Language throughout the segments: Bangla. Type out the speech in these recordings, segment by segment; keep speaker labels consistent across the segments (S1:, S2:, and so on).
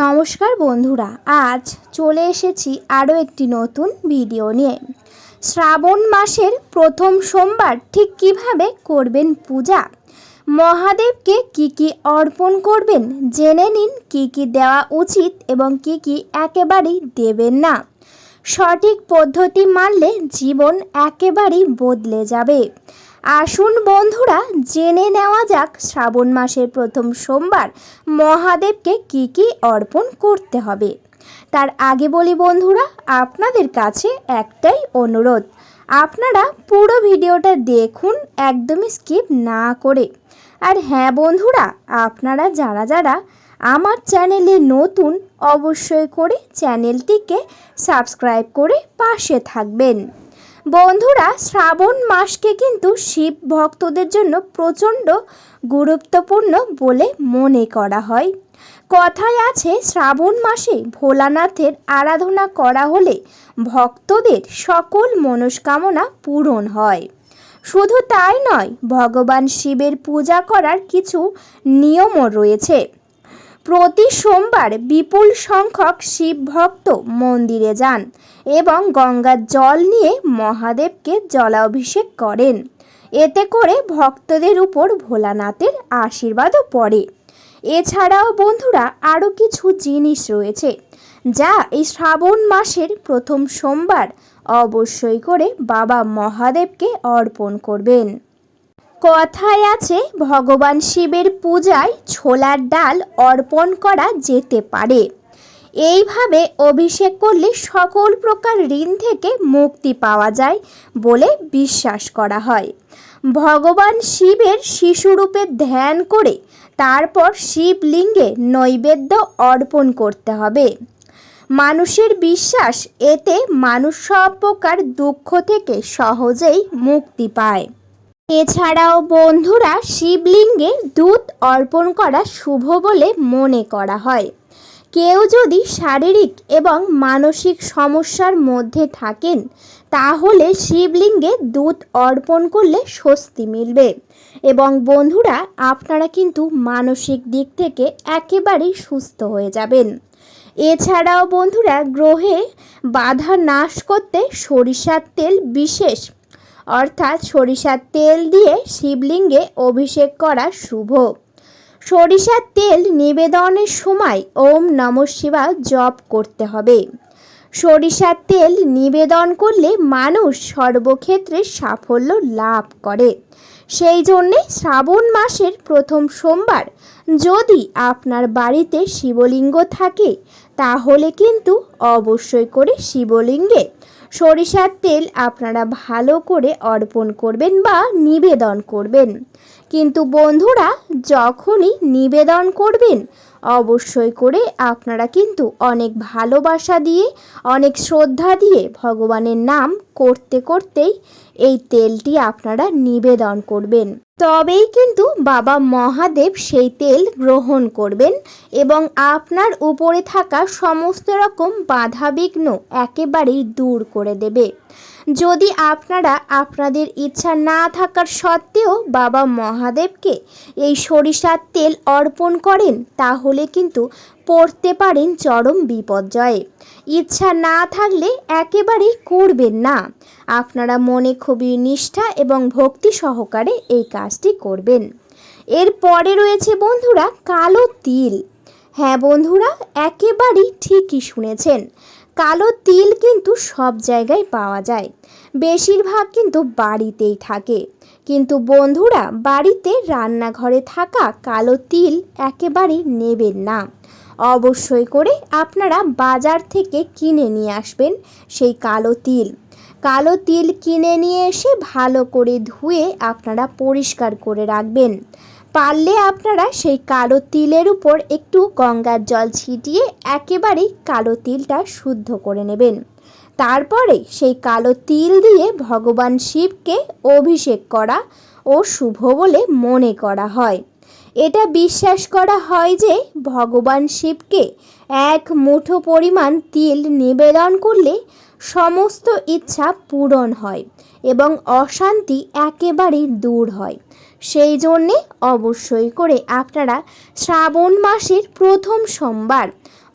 S1: নমস্কার বন্ধুরা, আজ চলে এসেছি আরও একটি নতুন ভিডিও নিয়ে। শ্রাবণ মাসের প্রথম সোমবার ঠিক কীভাবে করবেন পূজা? মহাদেবকে কি কি অর্পণ করবেন? জেনে নিন কি কি দেওয়া উচিত এবং কি কি একেবারেই দেবেন না। সঠিক পদ্ধতি মানলে জীবন একেবারেই বদলে যাবে। আসুন বন্ধুরা, জেনে নেওয়া যাক শ্রাবণ মাসের প্রথম সোমবার মহাদেবকে কি কি অর্পণ করতে হবে। তার আগে বলি বন্ধুরা, আপনাদের কাছে একটাই অনুরোধ। আপনারা পুরো ভিডিওটা দেখুন, একদমই স্কিপ না করে। আর হ্যাঁ বন্ধুরা, আপনারা যারা যারা আমার চ্যানেলে নতুন, অবশ্যই করে চ্যানেলটিকে সাবস্ক্রাইব করে পাশে থাকবেন। বন্ধুরা, শ্রাবণ মাসকে কিন্তু শিব ভক্তদের জন্য প্রচণ্ড গুরুত্বপূর্ণ বলে মনে করা হয়। কথায় আছে, শ্রাবণ মাসে ভোলানাথের আরাধনা করা হলে ভক্তদের সকল মনস্কামনা পূরণ হয়। শুধু তাই নয়, ভগবান শিবের পূজা করার কিছু নিয়মও রয়েছে। প্রতি সোমবার বিপুল সংখ্যক শিব ভক্ত মন্দিরে যান এবং গঙ্গার জল নিয়ে মহাদেবকে জলাভিষেক করেন। এতে করে ভক্তদের উপর ভোলানাথের আশীর্বাদও পড়ে। এছাড়াও বন্ধুরা, আরও কিছু জিনিস রয়েছে যা এই শ্রাবণ মাসের প্রথম সোমবার অবশ্যই করে বাবা মহাদেবকে অর্পণ করবেন। কথায় আছে, ভগবান শিবের পূজায় ছোলার ডাল অর্পণ করা যেতে পারে। এইভাবে অভিষেক করলে সকল প্রকার ঋণ থেকে মুক্তি পাওয়া যায় বলে বিশ্বাস করা হয়। ভগবান শিবের শিশুরূপে ধ্যান করে তারপর শিবলিঙ্গে নৈবেদ্য অর্পণ করতে হবে। মানুষের বিশ্বাস, এতে মানুষ সব প্রকার দুঃখ থেকে সহজেই মুক্তি পায়। এছাড়াও বন্ধুরা শিবলিঙ্গে দুধ অর্পণ করা শুভ বলে মনে করা হয়। কেউ যদি শারীরিক এবং মানসিক সমস্যার মধ্যে থাকেন, তাহলে শিবলিঙ্গে দুধ অর্পণ করলে স্বস্তি মিলবে। এবং বন্ধুরা, আপনারা কিন্তু মানসিক দিক থেকে একেবারেই সুস্থ হয়ে যাবেন। এছাড়াও বন্ধুরা, গ্রহে বাধা নাশ করতে সরিষার তেল বিশেষ অর্থাৎ সরিষার তেল দিয়ে শিবলিঙ্গে অভিষেক করা শুভ। সরিষার তেল নিবেদনের সময় ওম নম শিবা জপ করতে হবে। সরিষার তেল নিবেদন করলে মানুষ সর্বক্ষেত্রে সাফল্য লাভ করে। সেই জন্যে শ্রাবণ মাসের প্রথম সোমবার যদি আপনার বাড়িতে শিবলিঙ্গ থাকে, তাহলে কিন্তু অবশ্যই করে শিবলিঙ্গে সরিষার তেল আপনারা ভালো করে অর্পণ করবেন বা নিবেদন করবেন। কিন্তু বন্ধুরা, যখনই নিবেদন করবেন, অবশ্যই করে আপনারা কিন্তু অনেক ভালোবাসা দিয়ে, অনেক শ্রদ্ধা দিয়ে ভগবানের নাম করতে করতেই এই তেলটি আপনারা নিবেদন করবেন। তবেই কিন্তু বাবা মহাদেব সেই তেল গ্রহণ করবেন এবং আপনার উপরে থাকা সমস্ত রকম বাধাবিঘ্ন একেবারেই দূর করে দেবে। যদি আপনারা আপনাদের ইচ্ছা না থাকার সত্ত্বেও বাবা মহাদেবকে এই সরিষার তেল অর্পণ করেন, তাহলে কিন্তু পড়তে পারেন চরম বিপর্যয়ে। ইচ্ছা না থাকলে একেবারেই করবেন না। আপনারা মনে খুবই নিষ্ঠা এবং ভক্তি সহকারে এই কাজটি করবেন। এরপরে রয়েছে বন্ধুরা, কালো তিল। হ্যাঁ বন্ধুরা, একেবারেই ঠিকই শুনেছেন। কালো তিল কিন্তু সব জায়গায় পাওয়া যায়। বেশিরভাগ কিন্তু বাড়িতেই থাকে। কিন্তু বন্ধুরা, বাড়িতে রান্নাঘরে থাকা কালো তিল একেবারেই নেবেন না। অবশ্যই করে আপনারা বাজার থেকে কিনে নিয়ে আসবেন সেই কালো তিল। কালো তিল কিনে নিয়ে এসে ভালো করে ধুয়ে আপনারা পরিষ্কার করে রাখবেন। পারলে আপনারা সেই কালো তিলের উপর একটু গঙ্গার জল ছিটিয়ে একেবারেই কালো তিলটা শুদ্ধ করে নেবেন। তারপরে সেই কালো তিল দিয়ে ভগবান শিবকে অভিষেক করা ও শুভ বলে মনে করা হয়। এটা বিশ্বাস করা হয় যে ভগবান শিবকে এক মুঠো পরিমাণ তিল নিবেদন করলে সমস্ত ইচ্ছা পূরণ হয় এবং অশান্তি একেবারেই দূর হয়। সেই জন্যে অবশ্যই করে আপনারা শ্রাবণ মাসের প্রথম সোমবার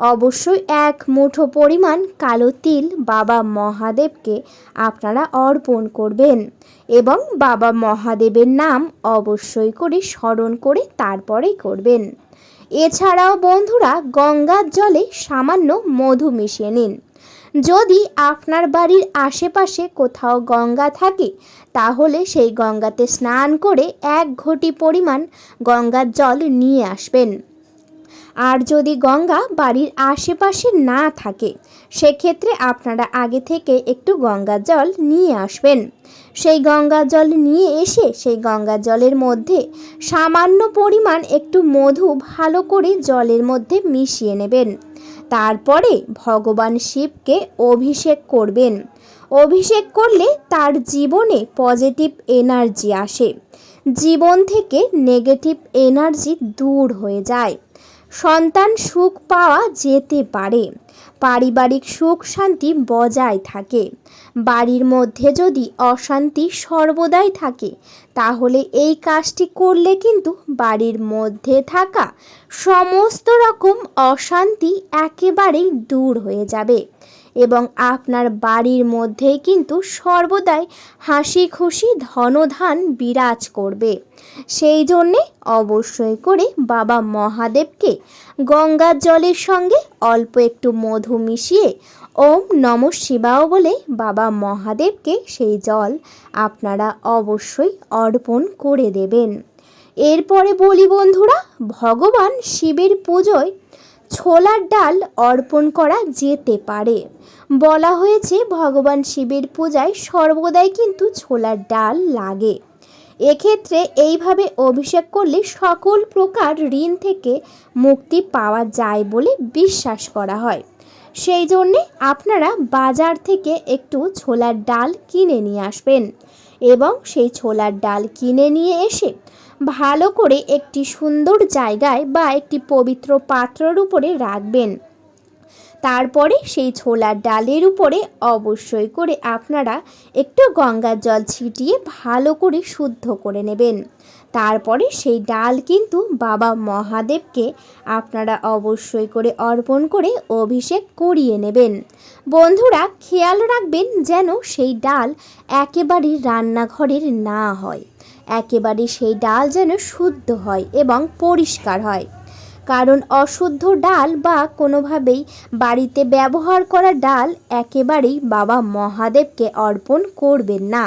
S1: অবশ্যই এক মুঠো পরিমাণ কালো তিল বাবা মহাদেবকে আপনারা অর্পণ করবেন এবং বাবা মহাদেবের নাম অবশ্যই করে স্মরণ করে তারপরেই করবেন। এছাড়াও বন্ধুরা গঙ্গার জলে সামান্য মধু মিশিয়ে নিন। যদি আপনার বাড়ির আশেপাশে কোথাও গঙ্গা থাকে, তাহলে সেই গঙ্গাতে স্নান করে এক ঘটি পরিমাণ গঙ্গার জল নিয়ে আসবেন। আর যদি গঙ্গা বাড়ির আশেপাশে না থাকে, সেক্ষেত্রে আপনারা আগে থেকে একটু গঙ্গার জল নিয়ে আসবেন। সেই গঙ্গা জল নিয়ে এসে সেই গঙ্গার জলের মধ্যে সামান্য পরিমাণ একটু মধু ভালো করে জলের মধ্যে মিশিয়ে নেবেন। তারপরে ভগবান শিবকে অভিষেক করবেন। অভিষেক করলে তার জীবনে পজিটিভ এনার্জি আসে। জীবন থেকে নেগেটিভ এনার্জি দূর হয়ে যায়। সন্তান সুখ পাওয়া যেতে পারে। পারিবারিক সুখ শান্তি বজায় থাকে। বাড়ির মধ্যে যদি অশান্তি সর্বদাই থাকে, তাহলে এই কাজটি করলে কিন্তু বাড়ির মধ্যে থাকা সমস্ত রকম অশান্তি একেবারেই দূর হয়ে যাবে। এবং আপনার বাড়ির মধ্যেই কিন্তু সর্বদাই হাসি খুশি ধনধান বিরাজ করবে। সেই জন্যে অবশ্যই করে বাবা মহাদেবকে গঙ্গার জলের সঙ্গে অল্প একটু মধু মিশিয়ে ওম নম শিবাও বলে বাবা মহাদেবকে সেই জল আপনারা অবশ্যই অর্পণ করে দেবেন। এরপরে বলি বন্ধুরা, ভগবান শিবের পুজোয় ছোলার ডাল অর্পণ করা যেতে পারে। বলা হয়েছে, ভগবান শিবের পূজায় সর্বদাই কিন্তু ছোলার ডাল লাগে। এক্ষেত্রে এইভাবে অভিষেক করলে সকল প্রকার ঋণ থেকে মুক্তি পাওয়া যায় বলে বিশ্বাস করা হয়। সেই জন্যে আপনারা বাজার থেকে একটু ছোলার ডাল কিনে নিয়ে আসবেন এবং সেই ছোলার ডাল কিনে নিয়ে এসে ভালো করে একটি সুন্দর জায়গায় বা একটি পবিত্র পাত্রর উপরে রাখবেন। তারপরে সেই ছোলার ডালের উপরে অবশ্যই করে আপনারা একটু গঙ্গার জল ছিটিয়ে ভালো করে শুদ্ধ করে নেবেন। তারপরে সেই ডাল কিন্তু বাবা মহাদেবকে আপনারা অবশ্যই করে অর্পণ করে অভিষেক করিয়ে নেবেন। বন্ধুরা, খেয়াল রাখবেন যেন সেই ডাল একেবারে রান্নাঘরের না হয়। একেবারে সেই ডাল যেন শুদ্ধ হয় এবং পরিষ্কার হয়। কারণ অশুদ্ধ ডাল বা কোনোভাবেই বাড়িতে ব্যবহার করা ডাল একেবারেই বাবা মহাদেবকে অর্পণ করবেন না।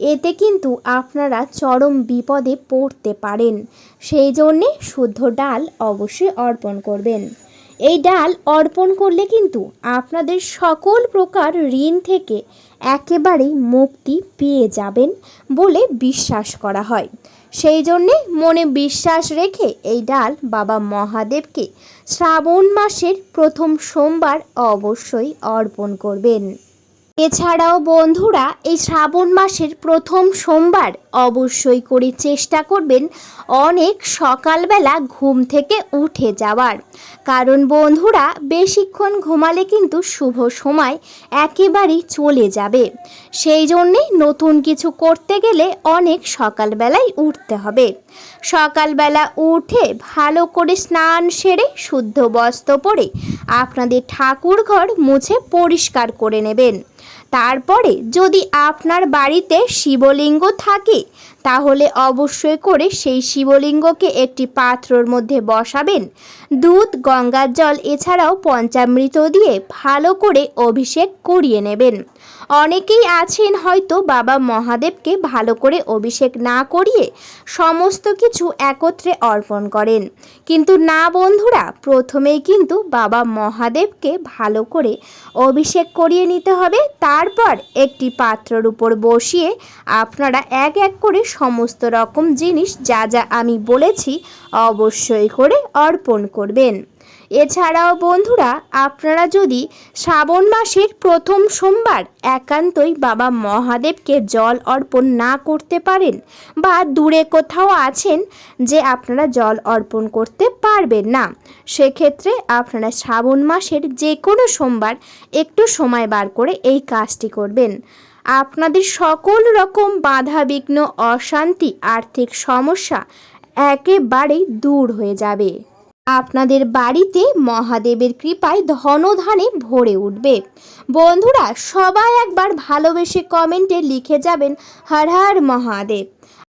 S1: এতে কিন্তু আপনারা চরম বিপদে পড়তে পারেন। সেই জন্যে শুদ্ধ ডাল অবশ্যই অর্পণ করবেন। এই ডাল অর্পণ করলে কিন্তু আপনাদের সকল প্রকার ঋণ থেকে একেবারেই মুক্তি পেয়ে যাবেন বলে বিশ্বাস করা হয়। সেই জন্যে মনে বিশ্বাস রেখে এই ডাল বাবা মহাদেবকে শ্রাবণ মাসের প্রথম সোমবার অবশ্যই অর্পণ করবেন। এছাড়াও বন্ধুরা, এই শ্রাবণ মাসের প্রথম সোমবার অবশ্যই করে চেষ্টা করবেন অনেক সকালবেলা ঘুম থেকে উঠে যাওয়ার। কারণ বন্ধুরা, বেশিক্ষণ ঘুমালে কিন্তু শুভ সময় একেবারেই চলে যাবে। সেই জন্যে নতুন কিছু করতে গেলে অনেক সকালবেলায় উঠতে হবে। সকালবেলা উঠে ভালো করে স্নান সেরে শুদ্ধ বস্ত্র পরে আপনাদের ঠাকুর ঘর মুছে পরিষ্কার করে নেবেন। তারপরে যদি আপনার বাড়িতে শিবলিঙ্গ থাকে তাহলে অবশ্যই করে সেই শিবলিঙ্গকে একটি পাত্রর মধ্যে বসাবেন। দুধ গঙ্গার জল এছাড়াও পঞ্চামৃত দিয়ে ভালো করে অভিষেক করিয়ে নেবেন। অনেকেই আছেন হয়তো বাবা মহাদেবকে ভালো করে অভিষেক না করিয়ে সমস্ত কিছু একত্রে অর্পণ করেন। কিন্তু না বন্ধুরা, প্রথমেই কিন্তু বাবা মহাদেবকে ভালো করে অভিষেক করিয়ে নিতে হবে। তারপর একটি পাত্রর উপর বসিয়ে আপনারা এক এক করে সমস্ত রকম জিনিস যা যা আমি বলেছি অবশ্যই করে অর্পণ করবেন। এছাড়াও বন্ধুরা, আপনারা যদি শ্রাবণ মাসের প্রথম সোমবার একান্তই বাবা মহাদেবকে জল অর্পণ না করতে পারেন বা দূরে কোথাও আছেন যে আপনারা জল অর্পণ করতে পারবেন না, সেক্ষেত্রে আপনারা শ্রাবণ মাসের যে কোনো সোমবার একটু সময় বার করে এই কাজটি করবেন। আপনাদের সকল রকম বাধা, বিঘ্ন, অশান্তি, আর্থিক সমস্যা একেবারেই দূর হয়ে যাবে। আপনাদের বাড়িতে মহাদেবের কৃপায় ধনধানে ভরে উঠবে। বন্ধুরা, সবাই একবার ভালোবেসে কমেন্টে লিখে যাবেন, হর হর মহাদেব।